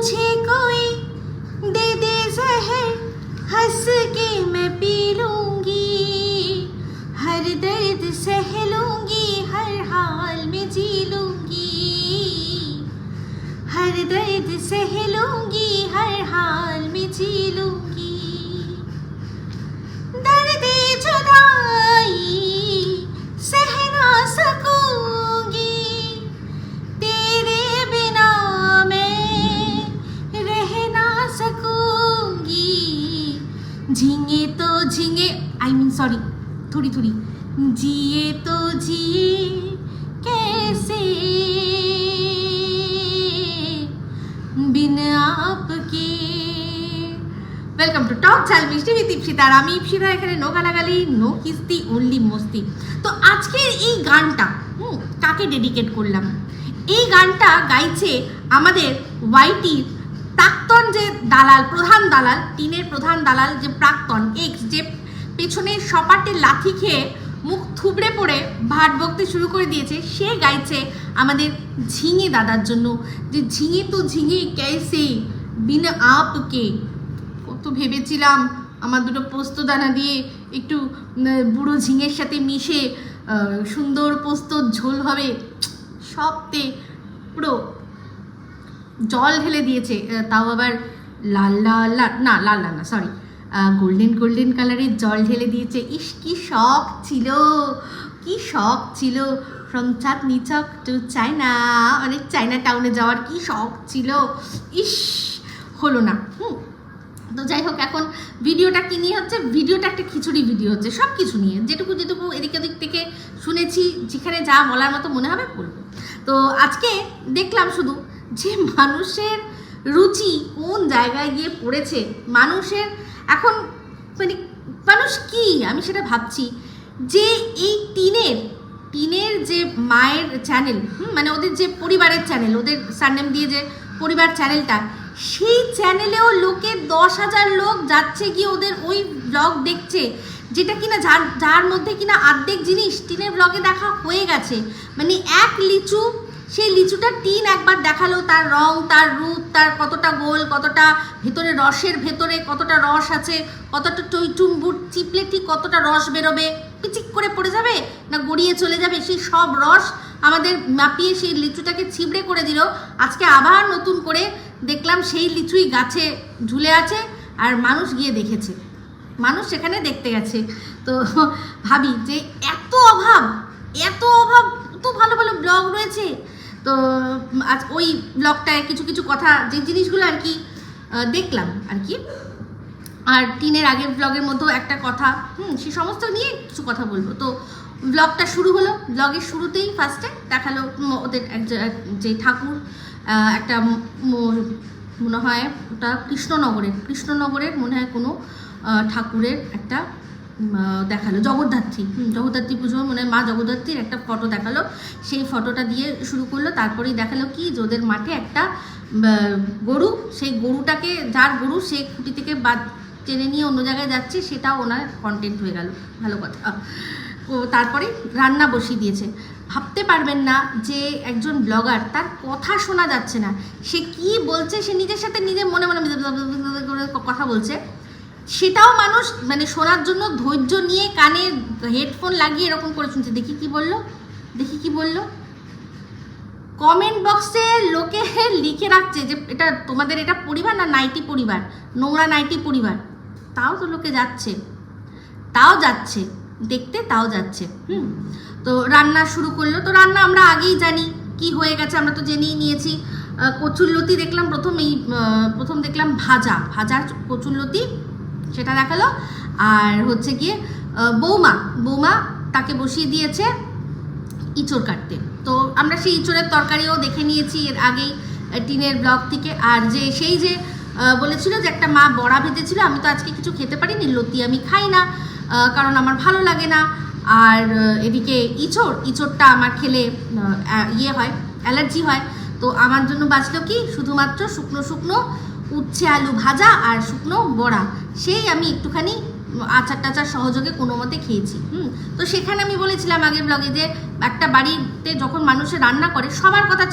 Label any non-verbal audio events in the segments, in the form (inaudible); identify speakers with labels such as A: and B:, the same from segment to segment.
A: मुझे कोई दे दे जहर। हंस के मैं पी लूँगी, हर दर्द सह लूँगी, हर हाल में जी लूँगी। हर दर्द सह लूँगी, हर हाल में जी लूँगी। ঝিঙে তো ঝিঙে আই মিন সরি থুড়ি থুড়ি জিয়ে তো ঝিয়ে কেসে? বিন আপকে? ওয়েলকাম টু টক চাল মিষ্টি উইথ ইপসিতা আর আমি ইপসিতা এখানে নো গালাগালি, নো কিস্তি অনলি মস্তি। তো আজকের এই গানটা, হুম, কাকে ডেডিকেট করলাম? এই গানটা গাইছে আমাদের ওয়াইটির প্রাক্তন যে দালাল, প্রধান দালাল, টিনের প্রধান দালাল যে প্রাক্তন এক্স যে পেছনে সপাটে লাথি খেয়ে মুখ থুবড়ে পড়ে ভাট বকতে শুরু করে দিয়েছে, সে গাইছে আমাদের ঝিঙে দাদার জন্য। যে ঝিঙে তো ঝিঙে ক্যাসে বিন আপকে। কত ভেবেছিলাম আমার দুটো পোস্ত দানা দিয়ে একটু বুড়ো ঝিঙের সাথে মিশে সুন্দর পোস্তর ঝোল হবে। সবতে পুরো জল ঢেলে দিয়েছে তাও আবার লাল লাল, না, লাল লাল না সরি গোল্ডেন গোল্ডেন কালারের জল ঢেলে দিয়েছে। ইস, কি শখ ছিল, কি শখ ছিল। From Chandni Chowk to China মানে চায়না টাউনে যাওয়ার কি শখ ছিল। ইস, হলো না, হুম। তো যাই হোক, এখন ভিডিওটা কি নিয়ে হচ্ছে? ভিডিওটা একটা খিচুড়ি ভিডিও হচ্ছে সব কিছু নিয়ে। যেটুকু যেটুকু এদিক ওদিক থেকে শুনেছি, যেখানে যা বলার মতো মনে হবে বলব। তো আজকে দেখলাম শুধু যে মানুষের রুচি কোন জায়গায় গিয়ে পড়েছে, মানুষের এখন মানে মানুষ কি? আমি সেটা ভাবছি যে এই টিনের টিনের যে মায়ের চ্যানেল মানে ওদের যে পরিবারের চ্যানেল ওদের সারনেম দিয়ে যে পরিবার চ্যানেলটা সেই চ্যানেলেও লোকে দশ হাজার লোক যাচ্ছে গিয়ে ওদের ওই ব্লগ দেখছে, যেটা কিনা যার যার মধ্যে কিনা আর্ধেক জিনিস টিনের ব্লগে দেখা হয়ে গেছে। মানে এক লিচু সেই লিচুটা টিন একবার দেখাল, তার রং, তার রূপ, তার কতটা গোল, কতটা ভেতরে রসের ভেতরে কতটা রস আছে, কতটা টইটুম্বুর চিপলে ঠিক কতটা রস বেরোবে, পিচিক করে পড়ে যাবে না গড়িয়ে চলে যাবে? সেই সব রস আমাদের মাপিয়ে সেই লিচুটাকে ছিবড়ে করে দিল। আজকে আবার নতুন করে দেখলাম সেই লিচুই গাছে ঝুলে আছে আর মানুষ গিয়ে দেখেছে। মানুষ সেখানে দেখতে গেছে। তো ভাবি যে এত অভাব এত অভাব এত ভালো ভালো ব্লগ রয়েছে। তো, আজ ওই ব্লগটায় কিছু কিছু কথা, যে জিনিসগুলো আর কি দেখলাম আর কি। আর টিনের আগের ব্লগের মধ্যেও একটা কথা, হুম, সে সমস্ত নিয়ে কিছু কথা বলব। তো ব্লগটা শুরু হলো ব্লগের শুরুতেই ফার্স্টে দেখাল ওদের যে- ঠাকুর একটা মনে হয় ওটা কৃষ্ণনগরের কৃষ্ণনগরের মনে হয় কোনো ঠাকুরের একটা দেখাল। জগদ্ধাত্রী। জগদ্ধাত্রী পুজো মনে মা জগদ্ধাত্রীর একটা ফটো দেখাল। সেই ফটোটা দিয়ে শুরু করল, তারপরেই দেখাল কি যে ওদের মাঠে একটা গরু, সেই গরুটাকে, যার গরু সে খুঁটি থেকে বাদ টেনে নিয়ে অন্য জায়গায় যাচ্ছে সেটাও ওনার কন্টেন্ট হয়ে গেল। ভালো কথা। ও তারপরে রান্না বসিয়ে দিয়েছে। ভাবতে পারবেন না যে একজন ব্লগার তার কথা শোনা যাচ্ছে না। সে কি বলছে, সে নিজের সাথে নিজে মনে মনে করে (laughs) কথা বলছে। সেটাও মানুষ মানে শোনার জন্য ধৈর্য নিয়ে কানে হেডফোন লাগিয়ে এরকম করে শুনছে। দেখি কি বলল? দেখি কি বলল? কমেন্ট বক্সে লোকে লিখে রাখছে যে, এটা তোমাদের এটা পরিবার না নাইটি পরিবার? নোংরা নাইটি পরিবার। তাও তো লোকে যাচ্ছে। তাও যাচ্ছে। দেখতে তাও যাচ্ছে। হুম? তো রান্না শুরু করল। তো রান্না আমরা আগেই জানি কি হয়ে গেছে, আমরা তো জেনেই নিয়েছি। কচুরলতি দেখলাম প্রথম এই প্রথম দেখলাম ভাজা। ভাজা কচুরলতি সেটা দেখাল। আর হচ্ছে গিয়ে বৌমা বৌমা তাকে বসিয়ে দিয়েছে ইঁচড় কাটতে। তো আমরা সেই ইঁচড়ের তরকারিও দেখে নিয়েছি এর আগেই টিনের ব্লগ থেকে। আর যে সেই যে বলেছিল যে একটা মা বড়া ভেজেছিল, আমি তো আজকে কিছু খেতে পারিনি, লতি আমি খাই না কারণ আমার ভালো লাগে না। আর এদিকে ইঁচড়, ইঁচড়টা আমার খেলে ইয়ে হয়, অ্যালার্জি হয়। তো আমার জন্য বাঁচলো কি? শুধুমাত্র শুকনো শুকনো উচ্ছে আলু ভাজা আর শুকনো বড়া। সেই আমি একটুখানি আচার টাচার সহযোগে কোনো মতে খেয়েছি, হুম? তো সেখানে আমি বলেছিলাম আগের ব্লগে যে, একটা বাড়িতে যখন মানুষে রান্না করে, সবার কথা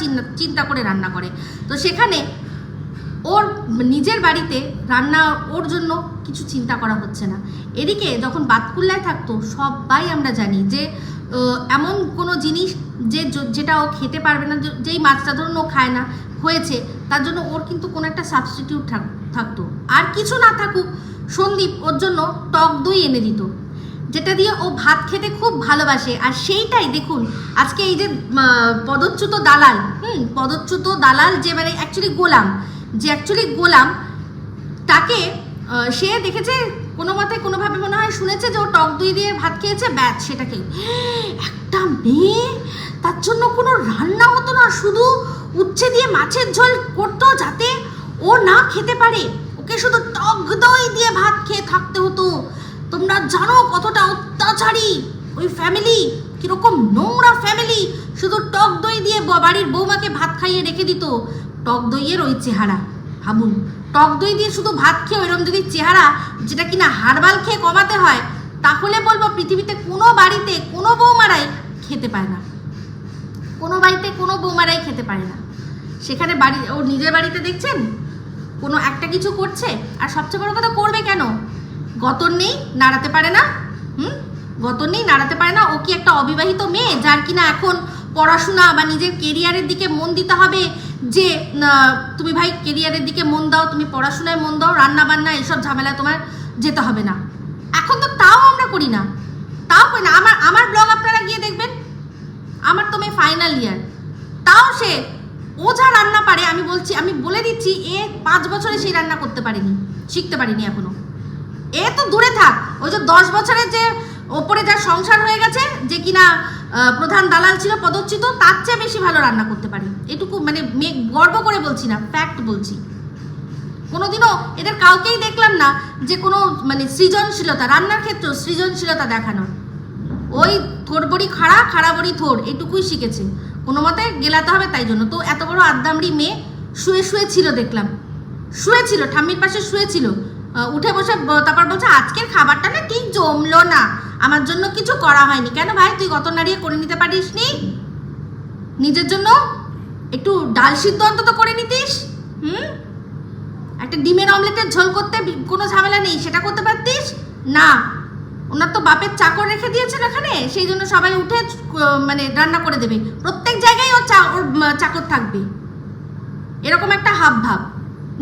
A: চিন্তা করে রান্না করে। তো সেখানে ওর নিজের বাড়িতে রান্না ওর জন্য কিছু চিন্তা করা হচ্ছে না। এদিকে যখন বাতকুল্লায় থাকতো, সবাই আমরা জানি যে এমন কোনো জিনিস যে যেটা ও খেতে পারবে না যেই মাছটা ধরুন ও খায় না, হয়েছে, তার জন্য ওর কিন্তু কোনো একটা সাবস্টিটিউট থাকতো। আর কিছু না থাকুক, সন্দীপ ওর জন্য টক দই এনে দিত, যেটা দিয়ে ও ভাত খেতে খুব ভালোবাসে। আর সেইটাই দেখুন, আজকে এই যে পদচ্যুত দালাল, হুম, পদচ্যুত দালাল যে মানে অ্যাকচুয়ালি গোলাম, যে অ্যাকচুয়ালি গোলাম, তাকে সে দেখেছে, কোনো মতে কোনোভাবে মনে হয় শুনেছে যে ও টক দই দিয়ে ভাত খেয়েছে ব্যাচ সেটাকে (gasps) একটা মেয়ে তার জন্য কোনো রান্না হতো না, শুধু উচ্ছে দিয়ে মাছের ঝোল করতো যাতে ও না খেতে পারে। ওকে শুধু টক দই দিয়ে ভাত খেয়ে থাকতে হতো। তোমরা জানো কতটা অত্যাচারী ওই ফ্যামিলি কীরকম নোংরা ফ্যামিলি শুধু টক দই দিয়ে বাড়ির বৌমাকে ভাত খাইয়ে রেখে দিত। টক দইয়ের ওই চেহারা। ভাবুন টক দই দিয়ে শুধু ভাত খেয়ে ওইরকম যদি চেহারা, যেটা কিনা হারবাল খেয়ে কমাতে হয়, তাহলে বলব পৃথিবীতে কোনো বাড়িতে কোনো বৌমারাই খেতে পায় না। কোনো বাড়িতে কোনো বৌমারাই খেতে পারে না। সেখানে বাড়ি ওর নিজের বাড়িতে দেখছেন? কোনো একটা কিছু করছে? আর সবচেয়ে বড় কথা, করবে কেন? গতর নেই, নাড়াতে পারে না। হুম? গতর নেই, নাড়াতে পারে না। ও কি একটা অবিবাহিত মেয়ে, যার কিনা এখন পড়াশোনা বা নিজের কেরিয়ারের দিকে মন দিতে হবে? যে তুমি ভাই, কেরিয়ারের দিকে মন দাও, তুমি পড়াশোনায় মন দাও রান্না বান্না এসব ঝামেলা তোমার যেতে হবে না। এখন তো তাও আমরা করি না। তাও করি না। আমার আমার ব্লগ আপনারা গিয়ে দেখবেন। আমার তো মেয়ে ফাইনাল ইয়ার তাও সে ও যা রান্না পারে, আমি বলছি, আমি বলে দিচ্ছি, এ পাঁচ বছরে সেই রান্না করতে পারেনি, শিখতে পারিনি এখনও। এ তো দূরে থাক ওই যে দশ বছরের যে ওপরে যার সংসার হয়ে গেছে, যে কিনা প্রধান দালাল ছিল, পদচ্যুত, তার চেয়ে বেশি ভালো রান্না করতে পারে। এটুকু মানে মে- গর্ব করে বলছি না ফ্যাক্ট বলছি। কোনোদিনও এদের কাউকেই দেখলাম না যে কোনো মানে সৃজনশীলতা, রান্নার ক্ষেত্রেও সৃজনশীলতা দেখানোর। ওই থোর বড়ি খাড়া খাড়া বড়ি থোর, এটুকুই শিখেছে। কোনো মতে গেলাতে হবে তাই জন্য। তো এত বড় আদ্দামড়ি মেয়ে শুয়ে শুয়ে ছিল দেখলাম। শুয়ে ছিল ঠাম্মির পাশে শুয়ে ছিল উঠে বসে তারপর বলছে, আজকের খাবারটা না ঠিক জমলো না। আমার জন্য কিছু করা হয়নি। কেন ভাই, তুই গত নাড়িয়ে করে নিতে পারিস নি নিজের জন্য একটু ডাল সিদ্ধ অন্তত করে নিতিস? হুম? একটা ডিমের অমলেটের ঝোল করতে কোনো ঝামেলা নেই। সেটা করতে পারতিস? না। ওনার তো বাপের চাকর রেখে দিয়েছেন এখানে, সেই জন্য সবাই উঠে মানে রান্না করে দেবে। প্রত্যেক জায়গায় ওর চা ওর চাকর থাকবে। এরকম একটা হাব ভাব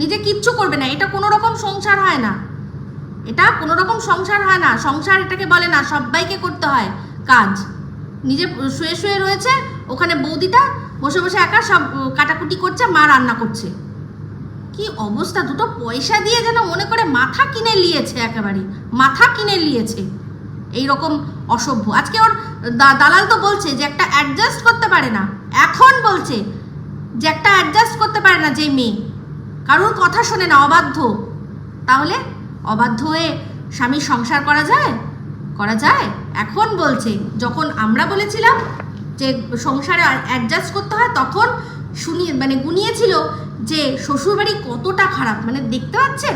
A: নিজে কিচ্ছু করবে না, এটা কোনো রকম সংসার হয় না। এটা কোনো রকম সংসার হয় না। সংসার এটাকে বলে না সবাইকে করতে হয় কাজ। নিজে শুয়ে শুয়ে রয়েছে, ওখানে বৌদিটা বসে বসে একা সব কাটাকুটি করছে, মা রান্না করছে। কি অবস্থা? দুটো পয়সা দিয়ে যেন মনে করে মাথা কিনে নিয়েছে একেবারে। মাথা কিনে নিয়েছে। এই রকম অসভ্য। আজকে ওর দালাল তো বলছে যে একটা অ্যাডজাস্ট করতে পারে না। এখন বলছে যে একটা অ্যাডজাস্ট করতে পারে না যে মেয়ে। কারোর কথা শোনে না, অবাধ্য। তাহলে অবাধ্য হয়ে স্বামীর সংসার করা যায়? করা যায়? এখন বলছে, যখন আমরা বলেছিলাম যে সংসারে অ্যাডজাস্ট করতে হয়, তখন শুনিয়ে মানে গুনিয়েছিল যে শ্বশুরবাড়ি কতটা খারাপ মানে দেখতে পাচ্ছেন?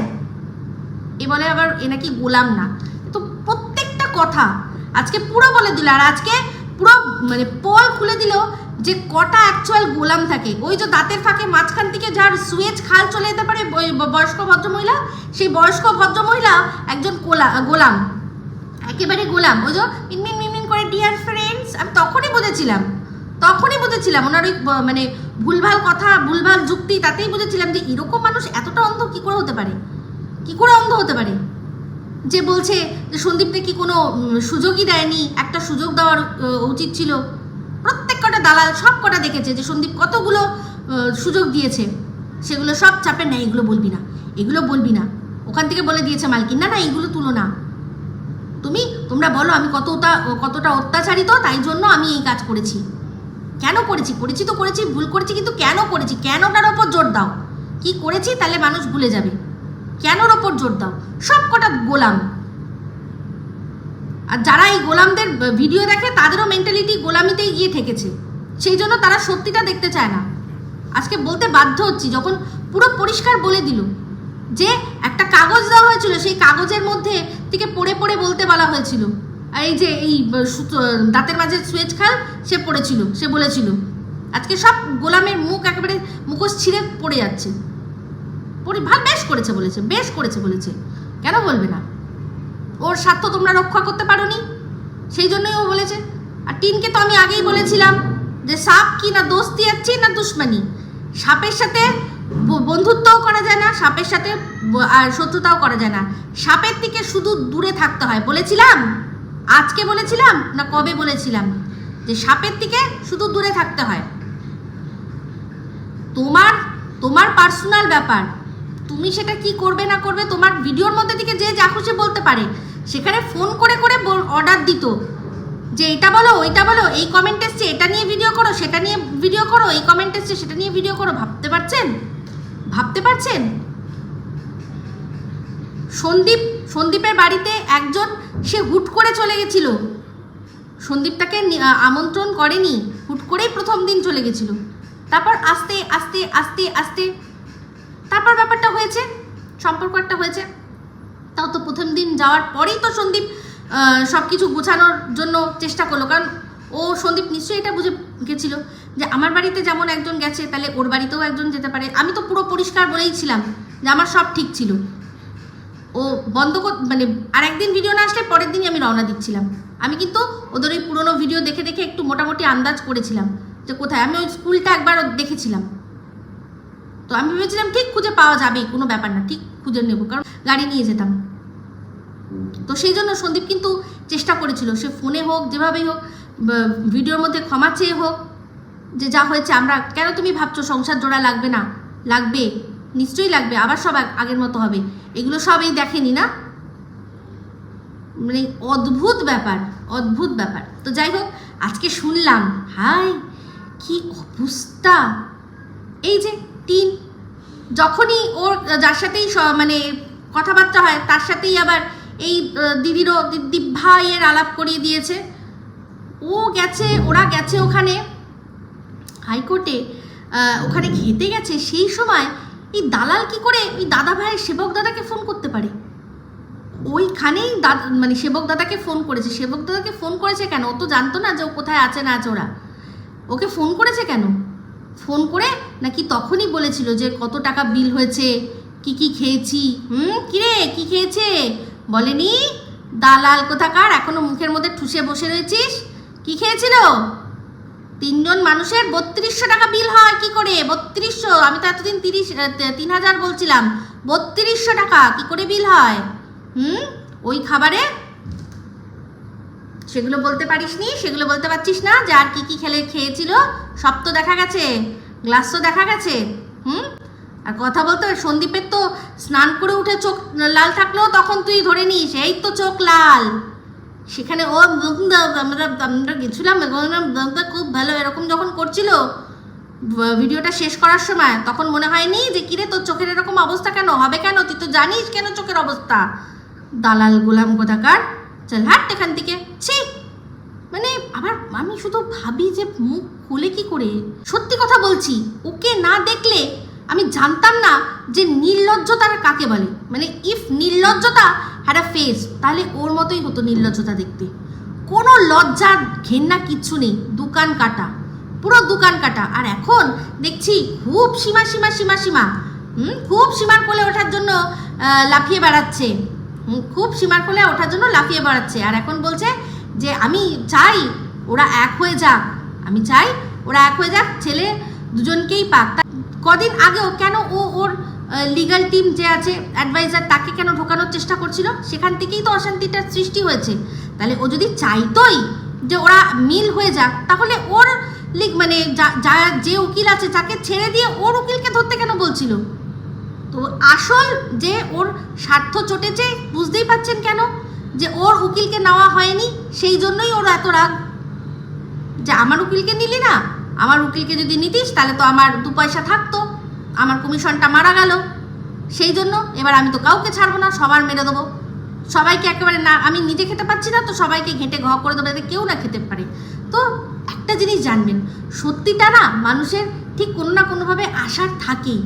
A: এ বলে আবার এ নাকি গোলাম না। তো প্রত্যেকটা কথা আজকে পুরো বলে দিল, আর আজকে পুরো মানে পল খুলে দিল যে কটা অ্যাকচুয়াল গোলাম থাকে। ওই যে দাঁতের ফাঁকে মাঝখান থেকে যার সুয়েজ খাল চলে যেতে পারে বয়- বয়স্ক ভদ্রমহিলা, সেই বয়স্ক ভদ্রমহিলা একজন কোলা, গোলাম। একেবারে গোলাম। ওই যে মিনমিন মিনমিন করে ডিয়ার ফ্রেন্ডস আমি তখনই বুঝেছিলাম তখনই বুঝেছিলাম। ওনার ওই মানে ভুলভাল কথা, ভুলভাল যুক্তি, তাতেই বুঝেছিলাম যে এরকম মানুষ এতটা অন্ধ কি করে হতে পারে? কি করে অন্ধ হতে পারে? যে বলছে যে সন্দীপকে কি কোনো সুযোগই দেয়নি, একটা সুযোগ দেওয়ার উচিত ছিল। প্রত্যেক কটা দালাল সব কটা দেখেছে যে সন্দীপ কতগুলো সুযোগ দিয়েছে। সেগুলো সব চাপে না এগুলো বলবি না। এগুলো বলবি না। ওখান থেকে বলে দিয়েছে মালকিন, না না, এগুলো তুলো না। তুমি, তোমরা বলো আমি কতটা কতটা অত্যাচারিত, তাই জন্য আমি এই কাজ করেছি। কেন করেছি? করেছি তো করেছি, ভুল করেছি কিন্তু কেন করেছি? কেনটার ওপর জোর দাও। কি করেছি তাহলে মানুষ ভুলে যাবে। কেনর ওপর জোর দাও। সব কটা গোলাম। আর যারা এই গোলামদের ভিডিও দেখে, তাদেরও মেন্টালিটি গোলামিতেই গিয়ে থেকেছে। সেই জন্য তারা সত্যিটা দেখতে চায় না। আজকে বলতে বাধ্য হচ্ছি, যখন পুরো পরিষ্কার বলে দিল যে একটা কাগজ দেওয়া হয়েছিল, সেই কাগজের মধ্যে থেকে পড়ে পড়ে বলতে বলা হয়েছিল। এই যে এই দাঁতের মাঝে সুয়েজ খাল, সে পড়েছিল, সে বলেছিল। আজকে সব গোলামের মুখ একেবারে মুখোশ ছিঁড়ে পড়ে যাচ্ছে। পরি ভালো বেশ করেছে বলেছে, বেশ করেছে বলেছে। কেন বলবে না? ওর স্বার্থ তোমরা রক্ষা করতে পারো নি সেই জন্যই ও বলেছে। আর টিনকে তো আমি আগেই বলেছিলাম যে সাপ কি না দোস্তি আছে না দুশ্মনী। সাপের সাথে বন্ধুত্বও করা যায় না, সাপের সাথে আর শত্রুতাও করা যায় না। সাপের থেকে শুধু দূরে থাকতে হয়। বলেছিলাম? আজকে বলেছিলাম না কবে বলেছিলাম? যে সাপের থেকে শুধু দূরে থাকতে হয়। তোমার তোমার পার্সোনাল ব্যাপার। তুমি সেটা কি করবে না করবে, তোমার ভিডিওর মধ্যে থেকে যে যা খুশি বলতে পারে, সেখানে ফোন করে করে অর্ডার দিত। যে এটা বলো, ওইটা বলো, এই কমেন্ট এসছে, এটা নিয়ে ভিডিও করো, সেটা নিয়ে ভিডিও করো, এই কমেন্ট এসছে, সেটা নিয়ে ভিডিও করো, ভাবতে পারছেন? ভাবতে পারছেন? সন্দীপ সন্দীপের বাড়িতে একজন, সে হুট করে চলে গেছিল। সন্দীপ তাকে আমন্ত্রণ করেনি, হুট করেই প্রথম দিন চলে গেছিল। তারপর আস্তে আস্তে আস্তে আস্তে, তারপর ব্যাপারটা হয়েছে, সম্পর্ক একটা হয়েছে। তাও তো প্রথম দিন যাওয়ার পরেই তো সন্দীপ সব কিছু গোছানোর জন্য চেষ্টা করল। কারণ ও, সন্দীপ নিশ্চয়ই এটা বুঝে গেছিল যে আমার বাড়িতে যেমন একজন গেছে, তাহলে ওর বাড়িতেও একজন যেতে পারে। আমি তো পুরো পরিষ্কার বলেই ছিলাম যে আমার সব ঠিক ছিল। ও বন্ধ কর মানে আর একদিন ভিডিও না আসলে পরের দিনই আমি রওনা দিচ্ছিলাম। আমি কিন্তু ওদের ওই পুরোনো ভিডিও দেখে দেখে একটু মোটামুটি আন্দাজ করেছিলাম যে কোথায়। আমি ওই স্কুলটা একবার দেখেছিলাম। তো আমি ভেবেছিলাম, ঠিক, খুঁজে পাওয়া যাবে কোনো ব্যাপার না, ঠিক খুঁজে নেব। কারণ গাড়ি নিয়ে যেতাম। তো সেই জন্য সন্দীপ কিন্তু চেষ্টা করেছিল, সে ফোনে হোক, যেভাবেই হোক ভিডিওর মধ্যে ক্ষমা চেয়ে হোক, যে যা হয়েছে, আমরা, কেন তুমি ভাবছ সংসার জোড়া লাগবে না? লাগবে। নিশ্চয়ই লাগবে, আবার সব আগের মতো হবে। এগুলো সব এই দেখেনি না? মানে অদ্ভুত ব্যাপার অদ্ভুত ব্যাপার। তো যাই হোক, আজকে শুনলাম, হাই, কি অবস্থা। এই যে টিন, যখনই ওর, যার সাথেই মানে কথাবার্তা হয়, তার সাথেই আবার এই দিদিরও দি- দিভাইয়ের আলাপ করিয়ে দিয়েছে। ও গেছে, ওরা গেছে ওখানে, হাইকোর্টে ওখানে খেতে গেছে। সেই সময় এই দালাল কি করে ওই দাদা ভাইয়ের সেবক দাদাকে ফোন করতে পারে? ওইখানেই দাদা মানে সেবক দাদাকে ফোন করেছে। সেবক দাদাকে ফোন করেছে কেন? ও তো জানতো না যে ও কোথায় আছে না আছে ওরা। ওকে ফোন করেছে কেন? ফোন করে নাকি তখনই বলেছিল যে কত টাকা বিল হয়েছে, কি কি খেয়েছি, হুম? কিরে, কি খেয়েছে? বলেনি। দালাল কোথাকার? এখনও মুখের মধ্যে ঠুসে বসে রয়েছিস? কি খেয়েছিল? তিনজন মানুষের বত্রিশশো টাকা বিল হয়, কি করে? বত্রিশশো, আমি তো এতদিন তিরিশ তিন হাজার বলছিলাম। বত্রিশশো টাকা, কি করে বিল হয়? হুম? ওই খাবারে? সেগুলো বলতে পারিসনি, সেগুলো বলতে পারছিস না, যে আর কী কী খেলে, খেয়েছিল? সব তো দেখা গেছে গ্লাস তো দেখা গেছে, হুম? আর কথা বলতে সন্দীপের তো স্নান করে উঠে চোখ, লাল থাকলেও তখন তুই ধরে নিস, এই তো চোখ লাল। সেখানে, ও আমরা আমরা গেছিলাম এবং খুব ভালো। এরকম যখন করছিল ভিডিওটা শেষ করার সময়, তখন মনে হয়নি যে, কিরে, তোর চোখের এরকম অবস্থা কেন? হবে কেন? তুই তো জানিস কেন চোখের অবস্থা? দালাল গোলাম কোথাকার, চল হাট এখান থেকে। ছি! মানে আবার আমি শুধু ভাবি যে, মুখ খুলে কি করে? সত্যি কথা বলছি, ওকে না দেখলে আমি জানতাম না যে নির্লজ্জতা কাকে বলে? মানে ইফ নির্লজ্জতা আ ফেস তাহলে ওর মতোই হতো নির্লজ্জতা দেখতে। কোনো লজ্জা ঘেন্না কিচ্ছু নেই, দোকান কাটা। পুরো দোকান কাটা। আর এখন দেখছি খুব সীমা সীমা সীমা সীমা। হুম? খুব সীমার কোলে ওঠার জন্য লাফিয়ে বেড়াচ্ছে। খুব সীমার কোলে ওঠার জন্য লাফিয়ে বেড়াচ্ছে। আর এখন বলছে যে, আমি চাই ওরা এক হয়ে যাক। আমি চাই ওরা এক হয়ে যাক, ছেলে দুজনকেই পাক। কদিন আগেও কেন ও ওর লিগ্যাল টিম যে আছে অ্যাডভাইজার তাকে কেন ঢোকানোর চেষ্টা করছিল? সেখান থেকেই তো অশান্তিটার সৃষ্টি হয়েছে। তাহলে ও যদি চাইতোই যে ওরা মিল হয়ে যাক, তাহলে ওর লিগ মানে যা- যা, যে উকিল আছে তাকে ছেড়ে দিয়ে ওর উকিলকে ধরতে কেন বলছিল? তো আসল যে ওর স্বার্থ চটেছে, বুঝতেই পাচ্ছেন কেন? যে ওর উকিলকে নেওয়া হয়নি, সেই জন্যই ওর এত রাগ। যে আমার উকিলকে নিলি না, আমার উকিলকে যদি নিতিস, তাহলে তো আমার দু পয়সা থাকতো। আমার কমিশনটা মারা গেল। সেই জন্য এবার আমি তো কাউকে ছাড়বো না সবার মেরে দেবো। সবাইকে একেবারে না আমি নিজে খেতে পাচ্ছি না তো সবাইকে ঘেঁটে ঘ করে দেবো যাতে কেউ না খেতে পারে। তো একটা জিনিস জানবেন সত্যিটা না মানুষের ঠিক কোনো না কোনোভাবে আশার থাকেই।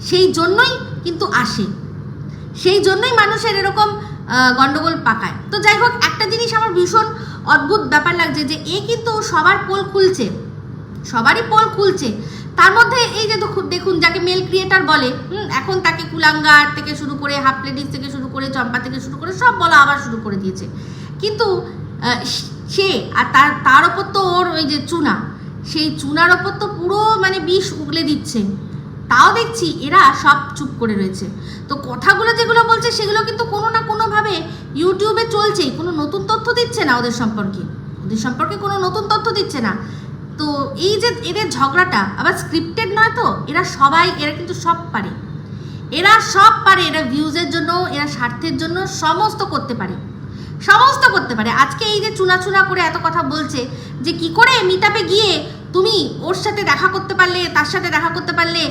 A: সেই জন্যই কিন্তু আসে। সেই জন্যই মানুষের এরকম আহ, গন্ডগোল পাকায়। তো যাই হোক একটা জিনিস আমার ভীষণ অদ্ভুত ব্যাপার লাগছে যে এ কিন্তু সবার পোল খুলছে। সবারই পোল খুলছে। তার মধ্যে এই যে দেখুন যাকে মেল ক্রিয়েটার বলে এখন তাকে কুলাঙ্গার থেকে শুরু করে হাফ লেডিস থেকে শুরু করে, চম্পা থেকে শুরু করে, সব বলা আবার শুরু করে দিয়েছে। কিন্তু সে আর তার তার ওপর তো ওর ওই যে চুনা, সেই চুনার ওপর তো পুরো মানে বিষ উগলে দিচ্ছে। তাও দেখছি এরা সব চুপ করে রয়েছে। তো কথাগুলো যেগুলো বলছে, সেগুলো কিন্তু কোনো না কোনোভাবে ইউটিউবে চলছেই। কোনো নতুন তথ্য দিচ্ছে না ওদের সম্পর্কে। ওদের সম্পর্কে কোনো নতুন তথ্য দিচ্ছে না। তো এই যে এদের ঝগড়াটা, আবার স্ক্রিপ্টেড নয় তো, এরা সবাই, এরা কিন্তু সব পারে। এরা সব পারে, এরা ভিউজের জন্য, এরা স্বার্থের জন্য সমস্ত করতে পারে। সমস্ত করতে পারে। আজকে এই যে চুনা চুনা করে এত কথা বলছে, যে কি করে মিটাপে গিয়ে তুমি ওর সাথে দেখা করতে পারলে, তার সাথে দেখা করতে পারলে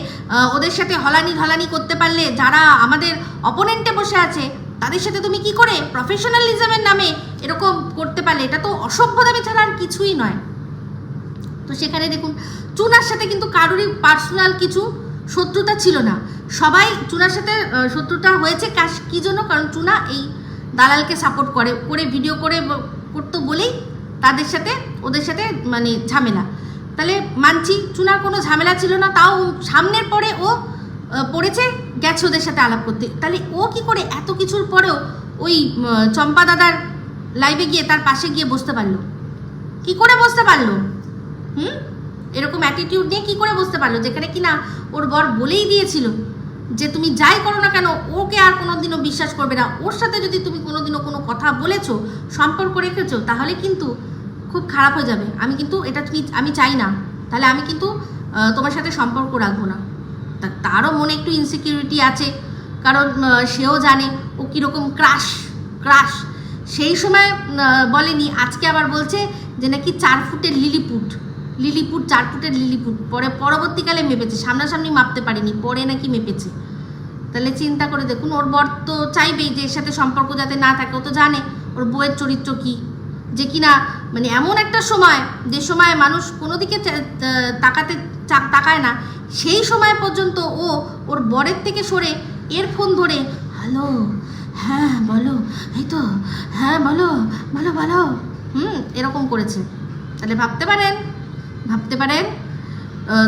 A: ওদের সাথে হলানি ঢলানি করতে পারলে, যারা আমাদের অপোনেন্টে বসে আছে, তাদের সাথে তুমি কি করে প্রফেশনালিজমের নামে এরকম করতে পারলে, এটা তো অসভ্যতামি ছাড়া আর কিছুই নয়। তো সেখানে দেখুন, চুনার সাথে কিন্তু কারোরই পার্সোনাল কিছু শত্রুতা ছিল না। সবাই চুনার সাথে শত্রুতা হয়েছে কাশ কী জন্য? কারণ চুনা এই দালালকে সাপোর্ট করে করে ভিডিও করে করতো বলেই তাদের সাথে, ওদের সাথে মানে ঝামেলা। তাহলে মানছি, চুনার কোনো ঝামেলা ছিল না, তাও সামনের পরে ও পড়েছে, গেছে ওদের সাথে আলাপ করতে। তাহলে ও কি করে এত কিছুর পরেও ওই চম্পা দাদার লাইভে গিয়ে তার পাশে গিয়ে বসতে পারল? কি করে বসতে পারল? হুম? এরকম অ্যাটিটিউড নিয়ে কি করে বুঝতে পারল? যেখানে কিনা ওর বর বলেই দিয়েছিল যে তুমি যাই করো না কেন, ওকে আর কোনোদিনও বিশ্বাস করবে না। ওর সাথে যদি তুমি কোনোদিনও কোনো কথা বলেছ, সম্পর্ক রেখেছো, তাহলে কিন্তু খুব খারাপ হয়ে যাবে। আমি কিন্তু এটা তুমি, আমি চাই না। তাহলে আমি কিন্তু তোমার সাথে সম্পর্ক রাখব না। তা, তারও মনে একটু ইনসিকিউরিটি আছে। কারণ সেও জানে ও কীরকম ক্রাশ ক্রাশ সেই সময় বলেনি। আজকে আবার বলছে যে নাকি চার ফুটের লিলিপুট লিলিপুট চার ফুটের লিলিপুট পরে পরবর্তীকালে মেপেছে। সামনাসামনি মাপতে পারিনি। পরে নাকি মেপেছে। তাহলে চিন্তা করে দেখুন, ওর বর তো চাইবেই যে এর সাথে সম্পর্ক যাতে না থাকে। ও তো জানে ওর বইয়ের চরিত্র কি। যে কিনা মানে এমন একটা সময়, যে সময় মানুষ কোনো দিকে তাকাতে তাকায় না, সেই সময় পর্যন্ত ও ওর বরের থেকে সরে এর ফোন ধরে, হ্যালো হ্যাঁ বলো, এই তো হ্যাঁ বলো বলো বলো। হুম, এরকম করেছে। তাহলে ভাবতে পারেন। ভাবতে পারেন।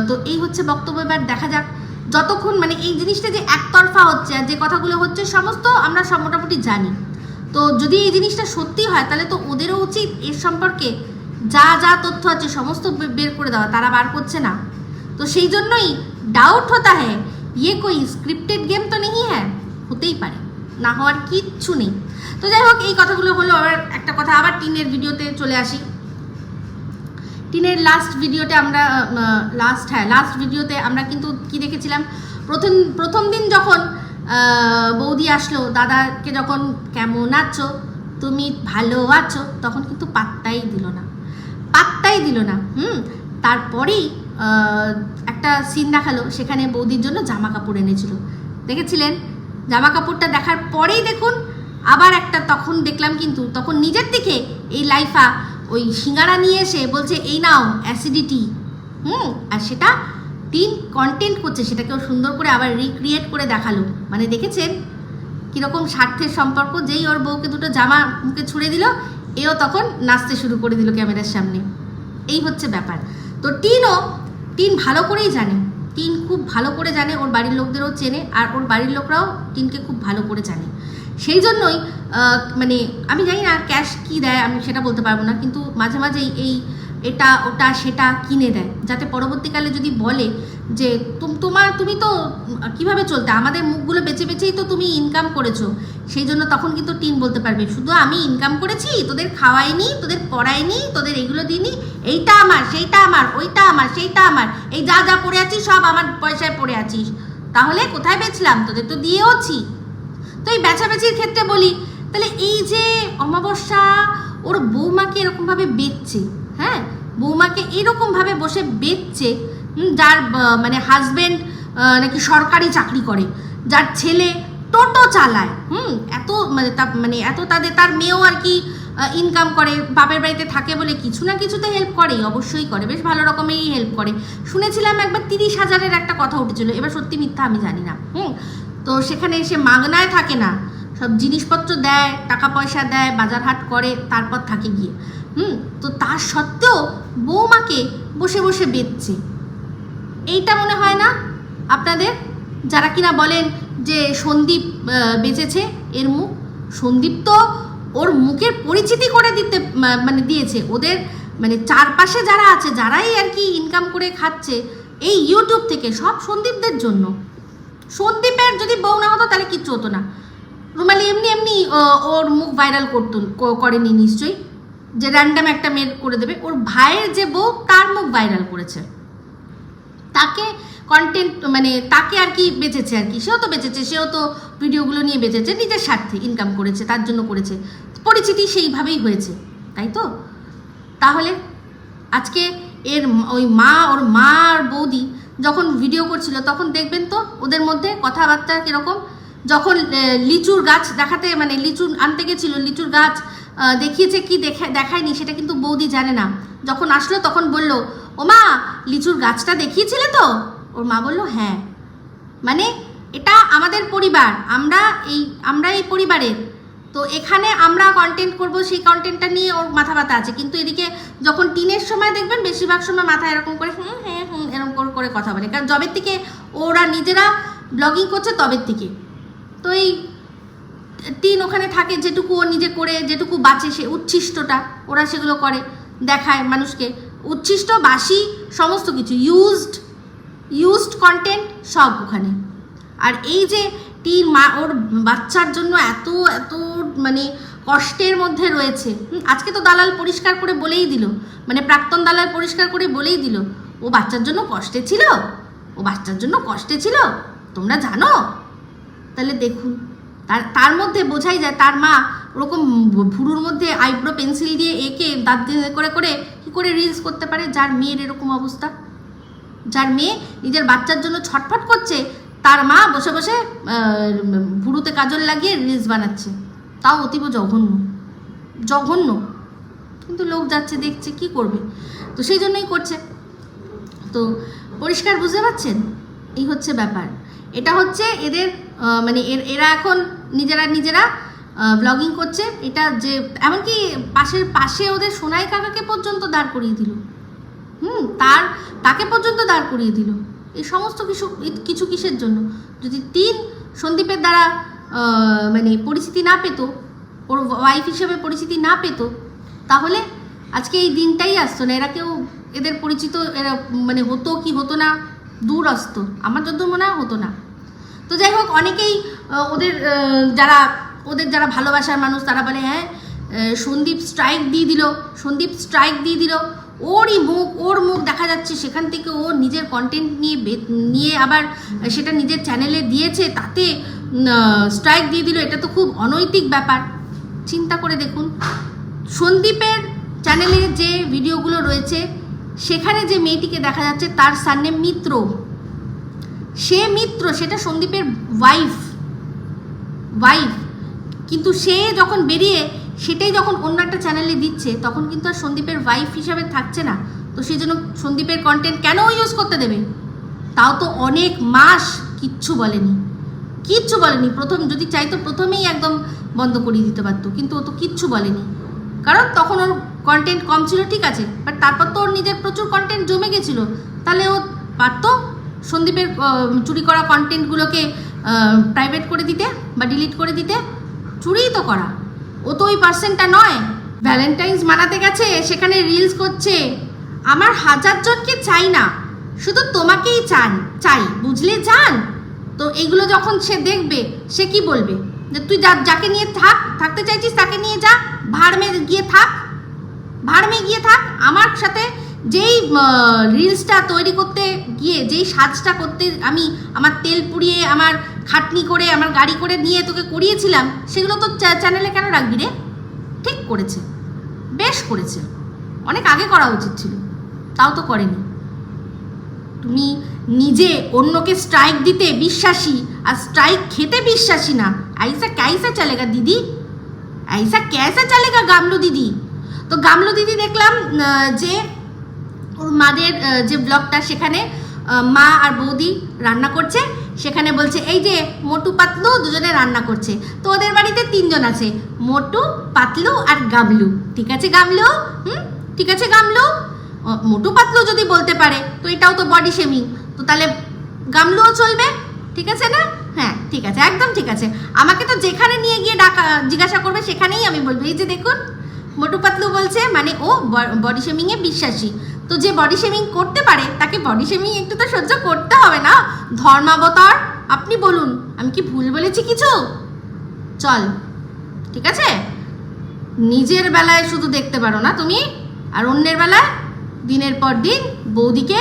A: তো এই হচ্ছে বক্তব্য। এবার দেখা যাক, যতক্ষণ মানে এই জিনিসটা যে একতরফা হচ্ছে আর যে কথাগুলো হচ্ছে, সমস্ত আমরা সব মোটামুটি জানি। তো যদি এই জিনিসটা সত্যি হয়, তাহলে তো ওদেরও উচিত এর সম্পর্কে যা যা তথ্য আছে, সমস্ত বের করে দেওয়া। তারা বার করছে না। তো সেই জন্যই ডাউট হতা হ্যাঁ ইয়ে কই স্ক্রিপ্টেড গেম তো নেই হ্যাঁ হতেই পারে, না হওয়ার কিচ্ছু নেই। তো যাই হোক, এই কথাগুলো হলো। আবার একটা কথা, আবার টিনের ভিডিওতে চলে আসি। টিনের লাস্ট ভিডিওতে আমরা লাস্ট হ্যাঁ লাস্ট ভিডিওতে আমরা কিন্তু কি দেখেছিলাম? প্রথম প্রথম দিন যখন বৌদি আসলো, দাদাকে যখন কেমন আছো? তুমি ভালো আছো? তখন কিন্তু পাত্তাই দিল না। পাত্তাই দিল না, হুম? তারপরেই একটা সিন দেখাল, সেখানে বৌদির জন্য জামা কাপড় এনেছিল। দেখেছিলেন? জামা কাপড়টা দেখার পরেই দেখুন, আবার একটা তখন দেখলাম কিন্তু, তখন নিজের দিকে এই লাইফা ওই সিঙ্গারা নিয়ে এসে বলছে, এই নাও অ্যাসিডিটি হুম, আর সেটা তিন কন্টেন্ট করছে, সেটাকেও সুন্দর করে আবার রিক্রিয়েট করে দেখাল। মানে দেখেছেন কীরকম স্বার্থের সম্পর্ক, যেই ওর বউকে দুটো জামা মুখে ছুঁড়ে দিল, এও তখন নাচতে শুরু করে দিল ক্যামেরার সামনে। এই হচ্ছে ব্যাপার। তো টিনও, টিন ভালো করেই জানে। টিন খুব ভালো করে জানে, ওর বাড়ির লোকদেরও চেনে, আর ওর বাড়ির লোকরাও টিনকে খুব ভালো করে জানে। সেই জন্যই মানে আমি জানি না ক্যাশ কি দেয়, আমি সেটা বলতে পারব না, কিন্তু মাঝে মাঝেই এই এটা, ওটা, সেটা কিনে দেয়। যাতে পরবর্তীকালে যদি বলে যে, তুম, তোমার, তুমি তো কীভাবে চলতে? আমাদের মুখগুলো বেছে বেছেই তো তুমি ইনকাম করেছ। সেই জন্য তখন কিন্তু টিন বলতে পারবে, শুধু আমি ইনকাম করেছি, তোদের খাওয়াইনি, তোদের পড়াইনি, তোদের এগুলো দিইনি, এইটা আমার, সেইটা আমার, ওইটা আমার, সেইটা আমার, এই যা যা পড়ে আছিস সব আমার পয়সায় পড়ে আছিস। তাহলে কোথায় বেচলাম? তোদের তো দিয়েওছি। তো এই বেচাবেচির ক্ষেত্রে বলি, তাহলে এই যে অমাবস্যা ওর বৌমাকে এরকমভাবে বেচছে হ্যাঁ? বৌমাকে এরকমভাবে বসে বেচছে যার মানে হাজব্যান্ড নাকি সরকারি চাকরি করে, যার ছেলে টোটো চালায়, হুম? এত মানে তা মানে এত তাদের, তার মেয়েও আর কি ইনকাম করে, বাপের বাড়িতে থাকে বলে কিছু না কিছু তো হেল্প করে, অবশ্যই করে, বেশ ভালো রকমেরই হেল্প করে। শুনেছিলাম একবার তিরিশ হাজারের একটা কথা উঠেছিল, এবার সত্যি মিথ্যা আমি জানি না, হুম? তো সেখানে এসে মাগনায় থাকে না। সব জিনিসপত্র দেয় টাকা পয়সা দেয় বাজার হাট করে, তারপর থাকে গিয়ে। হুম, তো তার সত্ত্বেও বৌমাকে বসে বসে বেচছে এইটা মনে হয় না আপনাদের? যারা কিনা বলেন যে সন্দীপ বেঁচেছে এর মুখ। সন্দীপ তো ওর মুখের পরিচিতি করে দিতে মানে দিয়েছে। ওদের মানে চারপাশে যারা আছে, যারাই আর কি ইনকাম করে খাচ্ছে, এই ইউটিউব থেকে, সব সন্দীপদের জন্য। সন্দীপের যদি বউ না হতো, তাহলে কিচ্ছু হতো না। রুমালি এমনি এমনি ওর মুখ ভাইরাল করতো করেনি নিশ্চয়ই। যে র্যান্ডাম একটা মেয়ের করে দেবে। ওর ভাইয়ের যে বউ, তার মুখ ভাইরাল করেছে। তাকে কন্টেন্ট মানে তাকে আর কি বেঁচেছে আর কি? সেও তো বেঁচেছে, সেও তো ভিডিওগুলো নিয়ে বেঁচেছে, নিজের স্বার্থে ইনকাম করেছে, তার জন্য করেছে। পরিচিতি সেইভাবেই হয়েছে, তাই তো? তাহলে আজকে এর ওই মা, ওর মা আর বৌদি যখন ভিডিও করছিল, তখন দেখবেন তো ওদের মধ্যে কথাবার্তা কীরকম, যখন লিচুর গাছ দেখাতে মানে লিচু আনতে গেছিল, লিচুর গাছ দেখিয়েছে কি দেখা, দেখায়নি সেটা কিন্তু বৌদি জানে না। যখন আসলো তখন বলল ও মা লিচুর গাছটা দেখিয়েছিলে তো? ওর মা বলল হ্যাঁ। মানে এটা আমাদের পরিবার, আমরা এই আমরা এই পরিবারের। তো এখানে আমরা কন্টেন্ট করব, সেই কন্টেন্টটা নিয়ে ওর মাথা ব্যথা আছে। কিন্তু এদিকে যখন টিনের সময় দেখবেন, বেশিরভাগ সময় মাথা এরকম করে হ্যাঁ এরকম করে কথা বলে। কারণ জবের থেকে ওরা নিজেরা ব্লগিং করছে, তবের থেকে তো এই টিন ওখানে থাকে, যেটুকু ও নিজে করে, যেটুকু বাঁচে সে উচ্ছিষ্টটা, ওরা সেগুলো করে, দেখায় মানুষকে। উচ্ছিষ্ট, বাসি, সমস্ত কিছু ইউজড ইউজড কন্টেন্ট সব ওখানে। আর এই যে টির মা, ওর বাচ্চার জন্য এত এত মানে কষ্টের মধ্যে রয়েছে আজকে তো দালাল পরিষ্কার করে বলেই দিল। মানে প্রাক্তন দালাল পরিষ্কার করে বলেই দিল। ও বাচ্চার জন্য কষ্টে ছিল, ও বাচ্চার জন্য কষ্টে ছিল, তোমরা জানো? তাহলে দেখুন, তার তার মধ্যে বোঝাই যায়, তার মা ওরকম ভুরুর মধ্যে আইব্রো পেন্সিল দিয়ে এঁকে দাঁত দিয়ে করে করে কী করে রিলস করতে পারে? যার মেয়ের এরকম অবস্থা। যার মেয়ে নিজের বাচ্চার জন্য ছটফট করছে, তার মা বসে বসে ভুরুতে কাজল লাগিয়ে রিলস বানাচ্ছে। তাও অতীব জঘন্য জঘন্য। কিন্তু লোক যাচ্ছে, দেখছে, কি করবে? তো সেই জন্যই করছে। তো পরিষ্কার বুঝতে পারছেন? এই হচ্ছে ব্যাপার। এটা হচ্ছে এদের মানে এর- এখন নিজেরা নিজেরা ব্লগিং করছে। এটা যে, এমনকি পাশের, পাশে ওদের সোনাই কাকাকে পর্যন্ত দাঁড় করিয়ে দিল। হুম, তার, তাকে পর্যন্ত দাঁড় করিয়ে দিল। এই সমস্ত কিছু কিছু কিসের জন্য? যদি তিন সন্দীপের দ্বারা মানে পরিচিতি না পেত, ওর ওয়াইফ হিসেবে পরিচিতি না পেত, তাহলে আজকে এই দিনটাই আসতো না। এরা কেউ এদের পরিচিত, এরা মানে হতো কি হতো না দূর আসতো আমার যত মনে হয় হতো না। তো যাই হোক, অনেকেই ওদের যারা ওদের যারা ভালোবাসার মানুষ, তারা বলে হ্যাঁ সন্দীপ স্ট্রাইক দিয়ে দিল, সন্দীপ স্ট্রাইক দিয়ে দিল। ওরই মুখ, ওর মুখ দেখা যাচ্ছে, সেখান থেকে ও নিজের কন্টেন্ট নিয়ে নিয়ে আবার সেটা নিজের চ্যানেলে দিয়েছে, তাতে স্ট্রাইক দিয়ে দিল। এটা তো খুব অনৈতিক ব্যাপার। চিন্তা করে দেখুন। সন্দীপের চ্যানেলে যে ভিডিওগুলো রয়েছে সেখানে যে মেয়েটিকে দেখা যাচ্ছে, তার সামনে মিত্র। সে মিত্র, সেটা সন্দীপের ওয়াইফ ওয়াইফ কিন্তু সে যখন বেরিয়ে, সেটাই যখন অন্য একটা চ্যানেলে দিচ্ছে, তখন কিন্তু আর সন্দীপের ওয়াইফ হিসাবে থাকছে না। তো সেই জন্য সন্দীপের কন্টেন্ট কেন ইউজ করতে দেবে? তাও তো অনেক মাস কিচ্ছু বলেনি। কিচ্ছু বলেনি। প্রথম, যদি চাইতো প্রথমেই একদম বন্ধ করিয়ে দিতে পারতো, কিন্তু ও তো কিচ্ছু বলেনি। কারণ তখন ওর কন্টেন্ট কম ছিল, ঠিক আছে বাট তারপর তো ওর নিজের প্রচুর কন্টেন্ট জমে গেছিল। তাহলে ও পারতো সন্দীপের চুরি করা কন্টেন্টগুলোকে প্রাইভেট করে দিতে বা ডিলিট করে দিতে? চুরিই তো করা। ও তো ওই পার্সেন্টটা নয়। ভ্যালেন্টাইন্স মানাতে গেছে, সেখানে রিলস করছে। আমার হাজার জনকে চাই না, শুধু তোমাকেই চান চাই, বুঝলে যান তো এইগুলো যখন সে দেখবে, সে কি বলবে? যে তুই যাকে নিয়ে থাক, থাকতে চাইছিস তাকে নিয়ে যা ভাড়মে গিয়ে থাক। ভাড়মে গিয়ে থাক। আমার সাথে যেই রিলসটা তৈরি করতে গিয়ে, যেই সাজটা করতে আমি আমার তেল পুড়িয়ে, আমার খাটনি করে, আমার গাড়ি করে নিয়ে তোকে করিয়েছিলাম, সেগুলো তো চ্যানেলে কেন রাখবি রে? ঠিক করেছে। বেশ করেছে। অনেক আগে করা উচিত ছিল। তাও তো করেনি। তুমি নিজে অন্যকে স্ট্রাইক দিতে বিশ্বাসী, আর স্ট্রাইক খেতে বিশ্বাসী না। আইসা ক্যাইসা চালেগা, দিদি? আইসা ক্যাইসা চালেগা গামলু দিদি? তো গামলু দিদি দেখলাম যে ওর মাদের যে ব্লগটা সেখানে মা আর বৌদি রান্না করছে, সেখানে বলছে, এই যে মোটু পাতলু দুজনে রান্না করছে। তো ওদের বাড়িতে তিনজন আছে, মোটু, পাতলু আর গামলু। ঠিক আছে গামলু? হুম? ঠিক আছে গামলু? মোটু পাতলু যদি বলতে পারে, তো এটাও তো বডি শেমিং তো তাহলে গামলুও চলবে? ঠিক আছে না? হ্যাঁ ঠিক আছে, একদম ঠিক আছে। আমাকে তো যেখানে নিয়ে গিয়ে ডাকা, জিজ্ঞাসা করবে, সেখানেই আমি বলব। এই যে দেখুন মোটু পাতলু বলছে মানে ও বডি শেমিংয়ে বিশ্বাসী। তো যে বডি শেমিং করতে পারে, তাকে বডি শেমিং একটু তো সহ্য করতে হবে না। ধর্মাবতার, আপনি বলুন, আমি কি ভুল বলেছি কিছু? চল, ঠিক আছে? নিজের বেলায় শুধু দেখতে পারো না তুমি, আর অন্যের বেলায় দিনের পর দিন বৌদিকে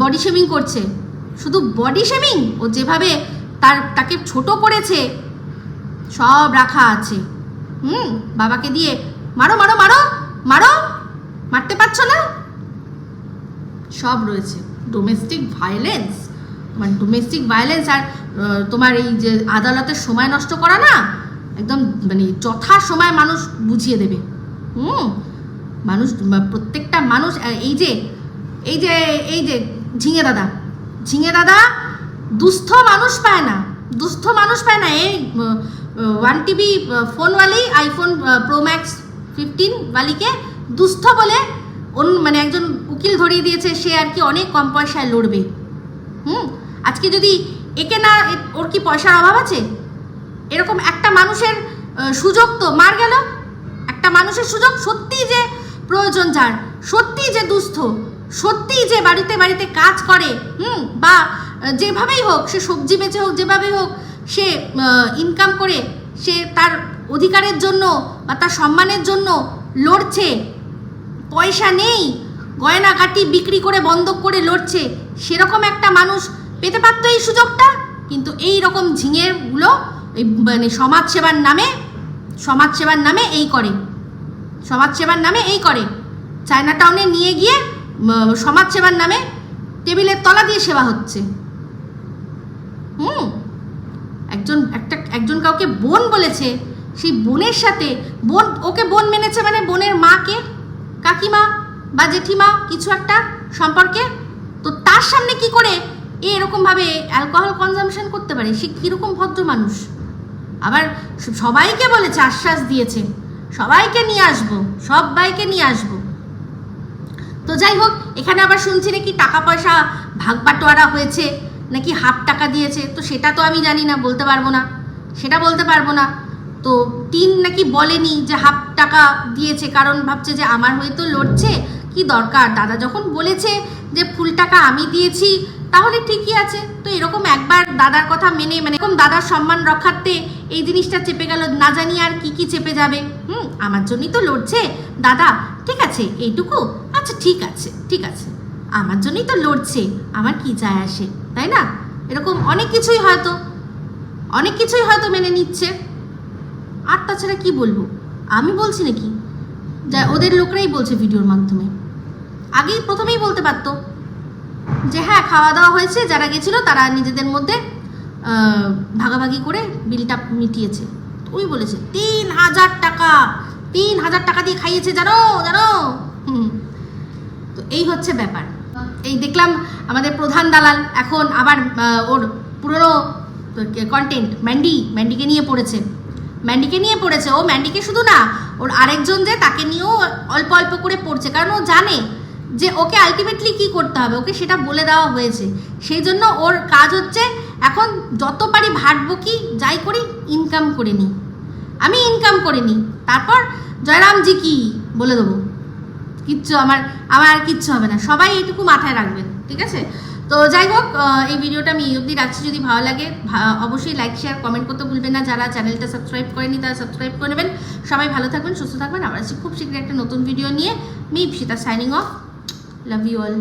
A: বডি শেমিং করছে। শুধু বডি শেমিং ও যেভাবে তার, তাকে ছোট করেছে, সব রাখা আছে। হুম, বাবাকে দিয়ে। মারো মারো মারো মারো। মারতে পারছ না? সব রয়েছে। ডোমেস্টিক ভায়োলেন্স মানে ডোমেস্টিক ভায়োলেন্স আর তোমার এই যে আদালতের সময় নষ্ট করা না, একদম মানে যথা সময় মানুষ বুঝিয়ে দেবে। হুম, মানুষ প্রত্যেকটা মানুষ এই যে এই যে এই যে, ঝিঙে দাদা। ঝিঙে দাদা দুস্থ মানুষ পায় না। দুস্থ মানুষ পায় না। এই ওয়ান টিবি ফোনওয়ালি আইফোন প্রো ম্যাক্স ফিফটিন ওয়ালিকে দুস্থ বলে অন মানে একজন উকিল ধরিয়ে দিয়েছে, সে আর কি অনেক কম পয়সায় লড়বে। হুম? আজকে যদি একে না ওর কি পয়সার অভাব আছে? এরকম একটা মানুষের সুযোগ তো মার গেল। একটা মানুষের সুযোগ সত্যিই যে প্রয়োজন যার, সত্যিই যে দুস্থ, সত্যিই যে বাড়িতে বাড়িতে কাজ করে, হুম? বা যেভাবেই হোক, সে সবজি বেচে হোক, যেভাবেই হোক সে ইনকাম করে সে তার অধিকারের জন্য বা তার সম্মানের জন্য লড়ছে। পয়সা নেই, গয়না কাটি বিক্রি করে বন্ধক করে লড়ছে। সেরকম একটা মানুষ পেতে পারতো এই সুযোগটা? কিন্তু এই রকম ঝিঙেগুলো এই মানে সমাজসেবার নামে সমাজসেবার নামে এই করে। সমাজসেবার নামে এই করে। চায়না টাউনে নিয়ে গিয়ে সমাজসেবার নামে টেবিলের তলা দিয়ে সেবা হচ্ছে। হুম? একজন, একটা, একজন কাউকে বোন বলেছে, সেই বোনের সাথে, বোন, ওকে বোন মেনেছে মানে বোনের মাকে, কাকিমা বা জেঠিমা, কিছু একটা সম্পর্কে? তো তার সামনে কি করে এ এরকমভাবে অ্যালকোহল কনজামশন করতে পারে? সে কীরকম ভদ্র মানুষ? আবার সবাইকে বলেছে, আশ্বাস দিয়েছে, সবাইকে নিয়ে আসব, সবাইকে নিয়ে আসব। তো যাই হোক, এখানে আবার শুনছি নাকি টাকা পয়সা ভাগ বাটোয়ারা হয়েছে। নাকি হাফ টাকা দিয়েছে? তো সেটা তো আমি জানি না, বলতে পারব না। সেটা বলতে পারব না। তো টিন নাকি বলেনি যে হাফ টাকা দিয়েছে, কারণ ভাবছে যে আমার হয়তো লড়ছে, কি দরকার? দাদা যখন বলেছে যে ফুল টাকা আমি দিয়েছি, তাহলে ঠিকই আছে। তো এরকম একবার দাদার কথা মেনে মানে এরকম দাদার সম্মান রক্ষার্থে এই জিনিসটা চেপে গেল, না জানি আর কি কি চেপে যাবে। হুম, আমার জন্যই তো লড়ছে। দাদা, ঠিক আছে, এইটুকু? আচ্ছা ঠিক আছে ঠিক আছে। আমার জন্যই তো লড়ছে, আমার কি যায় আসে, তাই না? এরকম অনেক কিছুই হয়তো, অনেক কিছুই হয়তো মেনে নিচ্ছে। আর তাছাড়া কি বলব? আমি বলছি নাকি? যা ওদের লোকরাই বলছে ভিডিওর মাধ্যমে। আগেই প্রথমেই বলতে পারতো যে হ্যাঁ খাওয়া দাওয়া হয়েছে, যারা গেছিল তারা নিজেদের মধ্যে ভাগাভাগি করে বিলটা মিটিয়েছে। ওই বলেছে, তিন হাজার টাকা, তিন হাজার টাকা দিয়ে খাইয়েছে, জানো জানো। হুম। তো এই হচ্ছে ব্যাপার। এই দেখলাম আমাদের প্রধান দালাল এখন আবার ওর পুরনো কন্টেন্ট ম্যান্ডি ম্যান্ডিকে নিয়ে পড়েছে। ম্যান্ডিকে নিয়ে পড়েছে। ও ম্যান্ডিকে শুধু না, ওর আরেকজন যে তাকে নিয়েও অল্প অল্প করে পড়ছে। কারণ ও জানে যে ওকে আলটিমেটলি কি করতে হবে, ওকে সেটা বলে দেওয়া হয়েছে। সেই জন্য ওর কাজ হচ্ছে এখন যত পারি ভাটবো কি, যাই করি ইনকাম করে নিই। আমি ইনকাম করে নিই। তারপর জয়রামজি কি বলে দেবো? কিচ্ছু আমার আমার আর কিচ্ছু হবে না। সবাই এইটুকু মাথায় রাখবেন, ঠিক আছে? তো যাই হোক এই ভিডিওটা আমি এই রাখছি। যদি ভালো লাগে অবশ্যই লাইক শেয়ার কমেন্ট করতে ভুলবেন না। যারা চ্যানেলটা সাবস্ক্রাইব করেনি, তারা সাবস্ক্রাইব করে নেবেন। সবাই ভালো থাকবেন, সুস্থ থাকবেন। আছি খুব শীঘ্রই একটা নতুন ভিডিও নিয়ে। Me Ipsita signing off love you all